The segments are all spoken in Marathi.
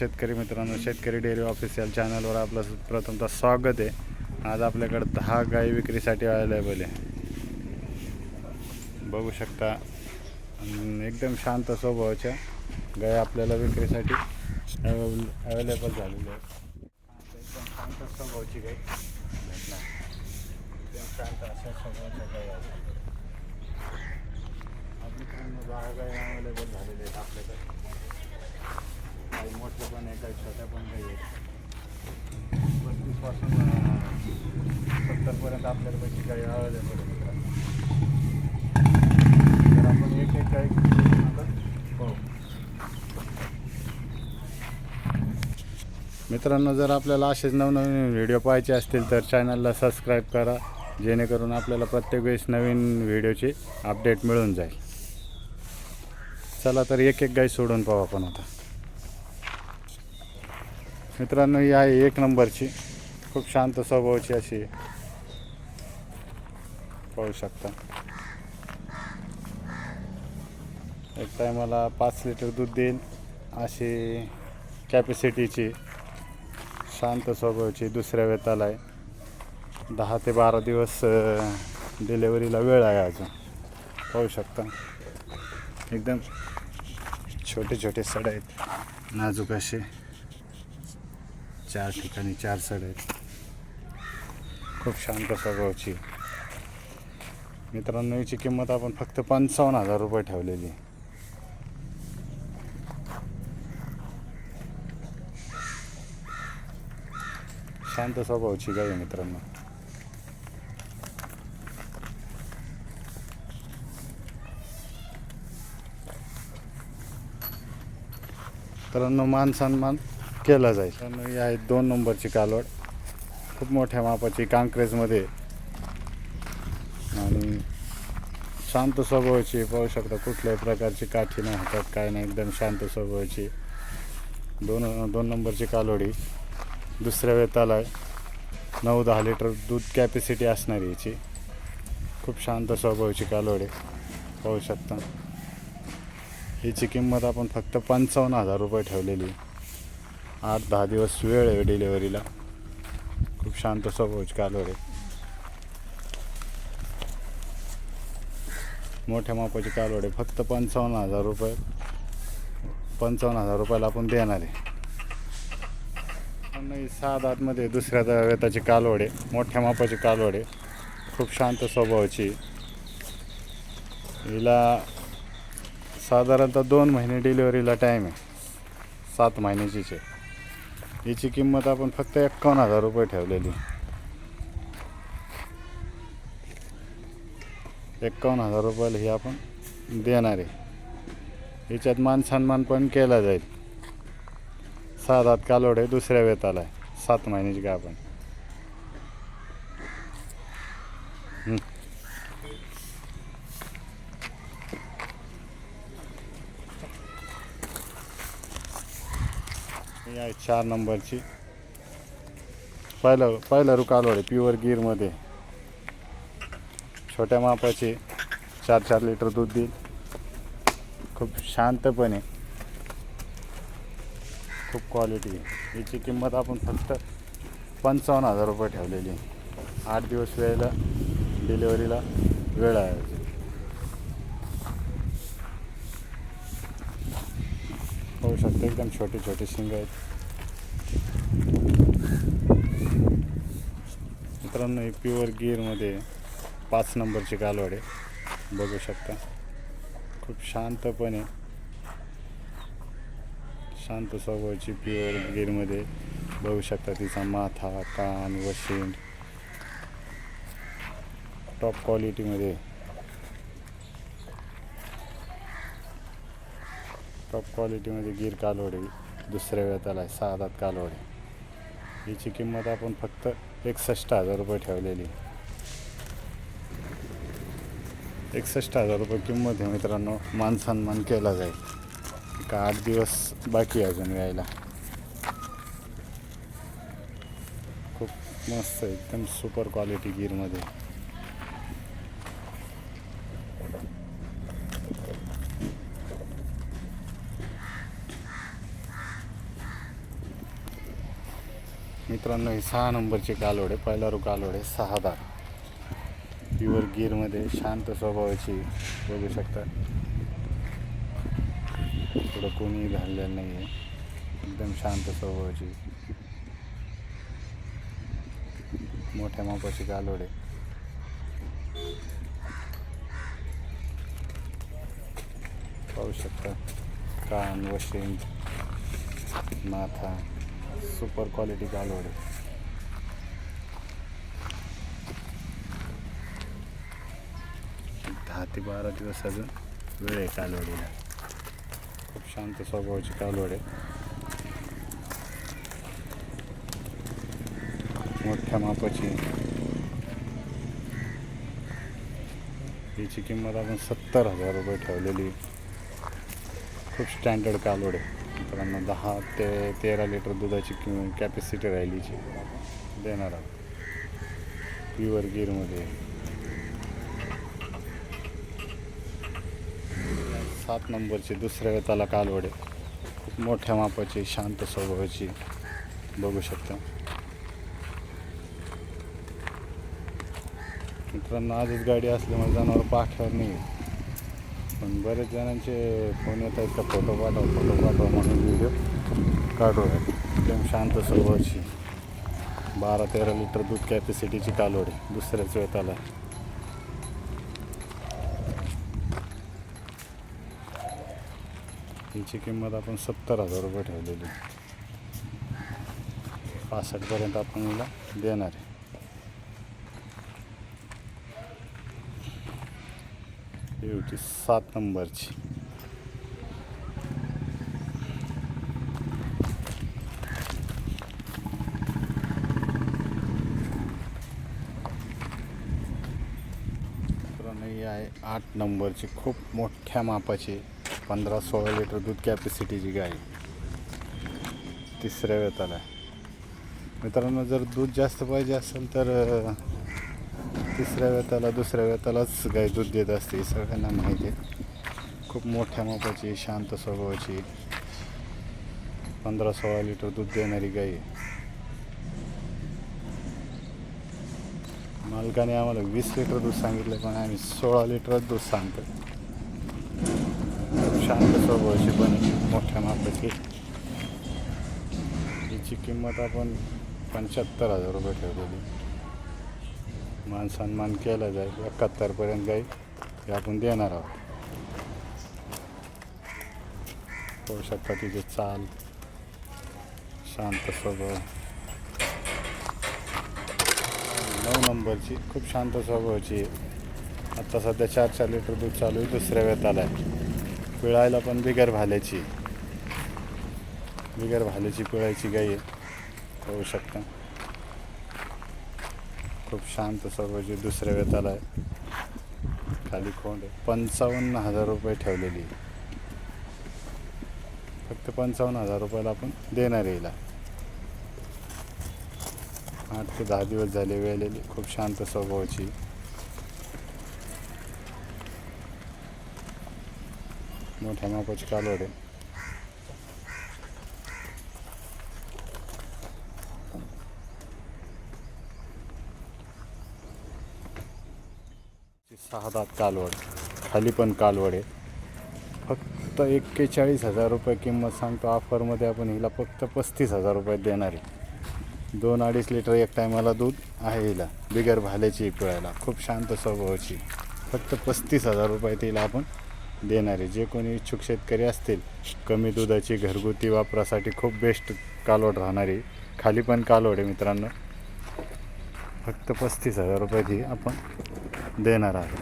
शेतकरी मित्रांनो शेतकरी डेअरी ऑफिशियल चॅनलवर आपलं प्रथमतः स्वागत आहे. आज आपल्याकडे दहा गाई विक्रीसाठी अवेलेबल आहे. बघू शकता एकदम शांत स्वभावाच्या गाई आपल्याला विक्रीसाठी अवेलेबल झालेल्या आहेत. एकदम शांत स्वभावाची गाई. एकदम शांत अशा स्वभावाच्या गाई आहेत. आज दहा गाई अवेलेबल झालेल्या आहेत आपल्याकडे. काही मोठ्या पण आहे काही छोट्या पण काही आहेत. पस्तीसपासून सत्तरपर्यंत आपल्याकडे काही अवेलेबल आहे मित्रांनो तर आपण एक एक काही पाहू मित्रांनो जर आपल्याला असेच नवनवीन व्हिडिओ पाहायचे असतील तर चॅनलला सबस्क्राईब करा. जेणेकरून आपल्याला प्रत्येक वेळेस नवीन व्हिडिओची अपडेट मिळून जाईल. चला तर एक एक गाई सोडून पाहू आपण आता. मित्रांनो ही आहे एक नंबरची. खूप शांत स्वभावाची अशी. पाहू शकता. एक टायमाला पाच लिटर दूध देईल अशी कॅपॅसिटीची शांत स्वभावाची दुसऱ्या वेताला आहे. दहा ते बारा दिवस डिलेवरीला वेळ आहे अजून. पाहू शकता. एकदम छोटे छोटे सड आहेत. नाजूक असे चार ठिकाणी चार सड आहेत. खूप शांत स्वभावाची मित्रांनो याची किंमत आपण फक्त पंचावन्न हजार रुपये ठेवलेली आहे. शांत स्वभावाची गाय मित्रांनो. मित्रांनो मान सन्मान. केला जाईल. कारण ही आहे दोन नंबरची कालवड. खूप मोठ्या मापाची कांक्रेजमध्ये. आणि शांत स्वभावाची पाहू शकता कुठल्याही प्रकारची काठी नाही हातात काय नाही एकदम शांत स्वभावाची. दोन दोन नंबरची कालोडी दुसऱ्या वेताला आहे. नऊ दहा लिटर दूध कॅपॅसिटी असणारी याची. खूप शांत स्वभावाची कालोडी पाहू शकता. हिची किंमत आपण फक्त पंचावन्न हजार रुपये ठेवलेली आठ दहा दिवस वेळ आहे डिलेवरीला खूप शांत स्वभावाची कालवडे मोठ्या मापाची कालवडे फक्त पंचावन्न हजार रुपये. पंचावन्न हजार रुपयाला आपण देणार आहे. नाही सात आतमध्ये दुसऱ्या दा- कालवडे मोठ्या मापाचे कालवडे खूप शांत स्वभावाची. हिला साधारणतः दोन महिने डिलिव्हरीला टाईम आहे. सात महिन्याचीच आहे. हिची किंमत आपण फक्त एक्कावन्न हजार रुपये ठेवलेली. एक्कावन्न हजार रुपयाला ही आपण देणार आहे. याच्यात मान सन्मान पण केला जाईल. सात हात कालोड आहे दुसऱ्या वेताला आहे. सात महिन्याची का आपण ही आहे चार नंबरची. पहिलं पहिलं रू प्युअर गिरमध्ये छोट्या मापाचे चार चार लिटर दूध देईल. खूप शांतपणे. खूप क्वालिटी आहे. याची किंमत आपण फक्त पंचावन्न हजार रुपये ठेवलेली आठ दिवस वेळेला डिलेवरीला वेळ आहे अजून. होऊ शकता. एकदम छोटे छोटे शिंग आहेत. मित्रांनो हे प्युअर गिअरमध्ये पाच नंबरची कालवड आहे. बघू शकता. खूप शांतपणे शांत स्वभावाची प्युअर गिरमध्ये बघू शकता तिचा माथा कान व शेंड. टॉप क्वालिटीमध्ये टॉप क्वालिटीमध्ये गिर कालवडी दुसऱ्या दुसऱ्या आला आहे सहा दात कालवडी. याची किंमत आपण फक्त एकसष्ट हजार रुपये ठेवलेली. एकसष्ट हजार रुपये किंमत आहे मित्रांनो मान सन्मान केला जाईल. का आठ दिवस बाकी अजून यायला. खूप मस्त एकदम सुपर क्वालिटी गिरमध्ये. मित्रांनो ही सहा नंबरची कालोड आहे पहिला रू आहे सहा दार. प्युअर गिरमध्ये शांत स्वभावाची बघू शकता. थोडं कोणीही घाललेलं नाही आहे एकदम शांत स्वभावाची. मोठ्या मापाची कालोड. आहे पाहू शकता. कान व शेंग माथा. सुपर क्वालिटी कालवड आहे दहा ते बारा दिवस अजून वेळ आहे कालवडीला. खूप शांत स्वभावाची कालवड आहे. मोठ्या मापाची. हिची किंमत आपण सत्तर हजार रुपये ठेवलेली. खूप स्टँडर्ड कालवड आहे. मित्रांनो दहा ते तेरा लिटर दुधाची किंवा कॅपॅसिटी राहिलीची देणार आहोत. प्युअर गिरमध्ये सात नंबरची दुसऱ्या वेताला कालवडे. खूप मोठ्या मापाची शांत स्वभावाची. बघू शकता. मित्रांनो आजच गाडी असल्यामुळे जनावर पाठ्यावर नाही पण बरेच जणांचे फोन येत आहेत का फोटो पाठव फोटो पाठव म्हणून व्हिडिओ काढू एकदम शांत स्वभावची. बारा तेरा लिटर दूध कॅपॅसिटीची कालोड आहे दुसऱ्याच आला तिची किंमत आपण सत्तर हजार रुपये ठेवलेली. पासष्टपर्यंत आपण हिला देणार आहे. ही होती सात नंबरची मित्रांनो ही आहे आठ नंबरची खूप मोठ्या मापाची पंधरा सोळा लिटर दूध कॅपॅसिटीची गाय तिसऱ्या वेताला आहे. मित्रांनो जर दूध जास्त पाहिजे असेल तर तिसऱ्या वेताला दुसऱ्या वेतालाच गाय दूध देत असते सगळ्यांना माहिती आहे. खूप मोठ्या मापाची शांत स्वभावाची पंधरा सोळा लिटर दूध देणारी गाय आहे. मालकाने आम्हाला वीस लिटर दूध सांगितलं पण आम्ही सोळा लिटरच दूध सांगतो खूप शांत स्वभावाची पण मोठ्या मापाची हिची किंमत आपण पंच्याहत्तर हजार रुपये ठेवलेली. मान सन्मान केला जाईल. एकाहत्तरपर्यंत जाईल. हे आपण देणार आहोत. होऊ शकता तिचे चाल. शांत स्वभाव. नऊ नंबरची खूप शांत स्वभावाची. आहे आत्ता सध्या चार चार लिटर दूध चालू आहे. दुसऱ्या वेताला आहे. पिळायला पण बिगर भाल्याची. बिगर भाल्याची पिळायची गाई आहे. होऊ शकता. खूप शांत स्वभावाची दुसऱ्या वेताला आहे खाली खोंड आहे. पंचावन्न हजार रुपये ठेवलेली आहे. फक्त पंचावन्न हजार रुपयाला आपण देणार येईला आठ ते दहा दिवस झाले वेळलेली. खूप शांत स्वभावाची. मोठ्या मापाची कालवड आहे. ची सहा दात कालवड. खाली पण कालवड आहे. फक्त एक्केचाळीस हजार रुपये किंमत सांगतो. ऑफरमध्ये आपण हिला फक्त पस्तीस हजार रुपये देणार आहे. दोन अडीच लिटर एक टायमाला दूध आहे हिला. बिगर भाल्याची पिळायला खूप शांत स्वभावाची. फक्त पस्तीस हजार रुपये तिला आपण देणार आहे. जे कोणी इच्छुक शेतकरी असतील कमी दुधाची घरगुती वापरासाठी खूप बेस्ट कालवड राहणारी खाली पण कालवड आहे मित्रांनो. फक्त पस्तीस हजार रुपये ती आपण देणार आहे.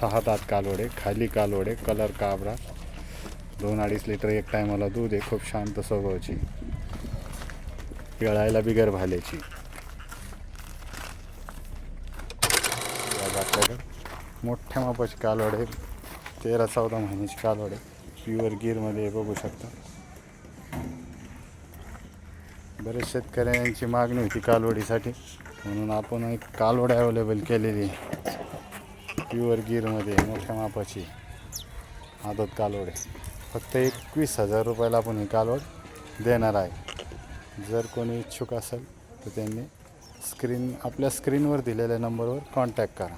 सहा दात कालवडे खाली कालवडे कलर काबरा. दोन अडीच लिटर एक टायमाला दूध आहे खूप शांत स्वभावाची. पिळायला बिगर भाल्याची. मोठ्या मापाची कालवडे तेरा चौदा महिन्याची कालवडे. प्युअर गिरमध्ये बघू शकता. बरेच शेतकऱ्यांची मागणी होती कालवडीसाठी. म्हणून आपण एक कालवड अवेलेबल केलेली प्युअर गिरमध्ये मोठ्या मापाची. आदत कालवड. आहे फक्त एकवीस हजार रुपयाला आपण ही कालवड देणार आहे. जर कोणी इच्छुक असेल तर त्यांनी स्क्रीन आपल्या स्क्रीनवर दिलेल्या नंबरवर कॉन्टॅक्ट करा.